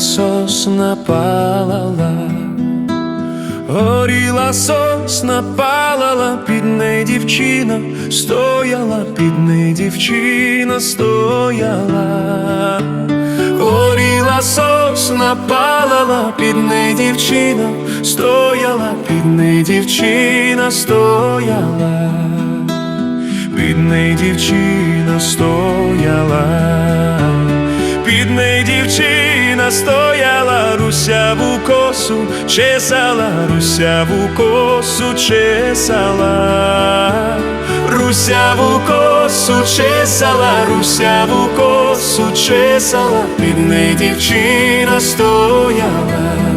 сосна палала, горіла сосна палала, під неї дівчина стояла, під неї дівчина стояла, горіла сосна палала, під неї дівчина стояла, під неї дівчина стояла. Під неї дівчина стояла, під неї дівчина стояла, русяву косу чесала, русяву косу чесала, русяву косу чесала, русяву косу чесала, під неї дівчина стояла.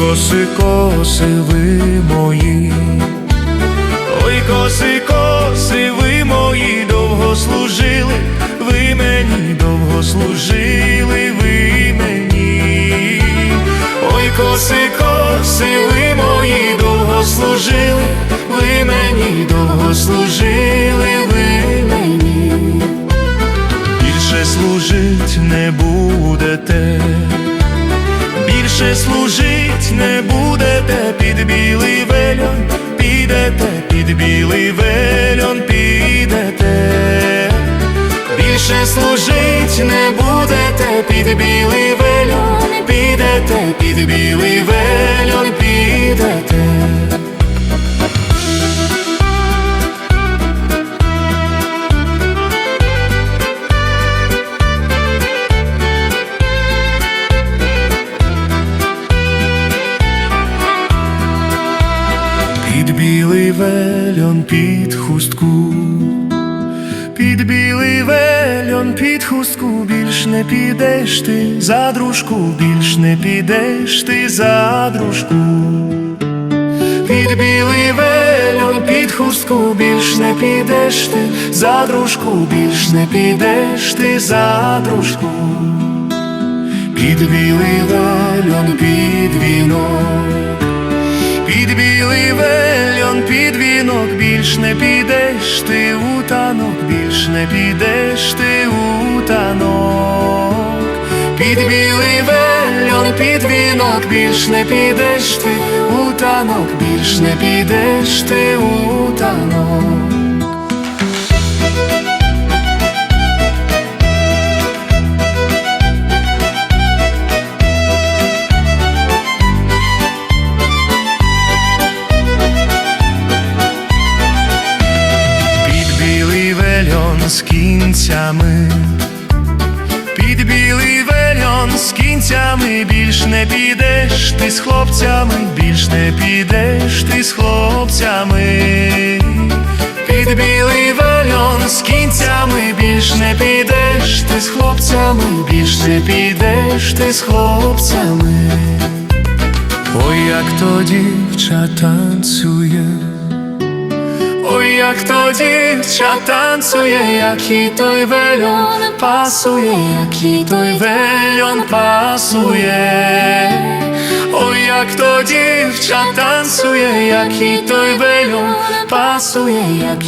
Коси, коси ви мої, ой, коси, коси ви мої, довго служили, ви мені, довго служили, ви мені, ой, коси, коси ви мої, довго служили, ви мені, довго служили, ви мені, більше служить не будете більше служить не будете під білий вельон, підете, під білий вельон, підете, більше служить не будете під білий вельон, підете, під білий вельон, підете. Білий вельон, під хустку, під білий вельон, під хустку, більш не підеш ти за дружку, більш не підеш ти за дружку. Під білий вельон, під хустку, більш не підеш ти за дружку, більш не підеш ти за дружку. Під білий вельон, більш не підеш ти у танок, більш не підеш ти у танок. Під білий вельон, під вінок, більш не підеш ти у танок, більш не підеш ти у танок. З кінцями, під білий вельон з кінцями, більш не підеш ти з хлопцями, більш не підеш ти з хлопцями, під білий вельон з кінцями, більш не підеш ти з хлопцями, більш не підеш ти з хлопцями. Ой, як то дівча танцює. Ой, як то дівча танцює, як і той вельон пасує, як і той вельон пасує. Ой, як то дівча танцює, як і той вельон пасує, як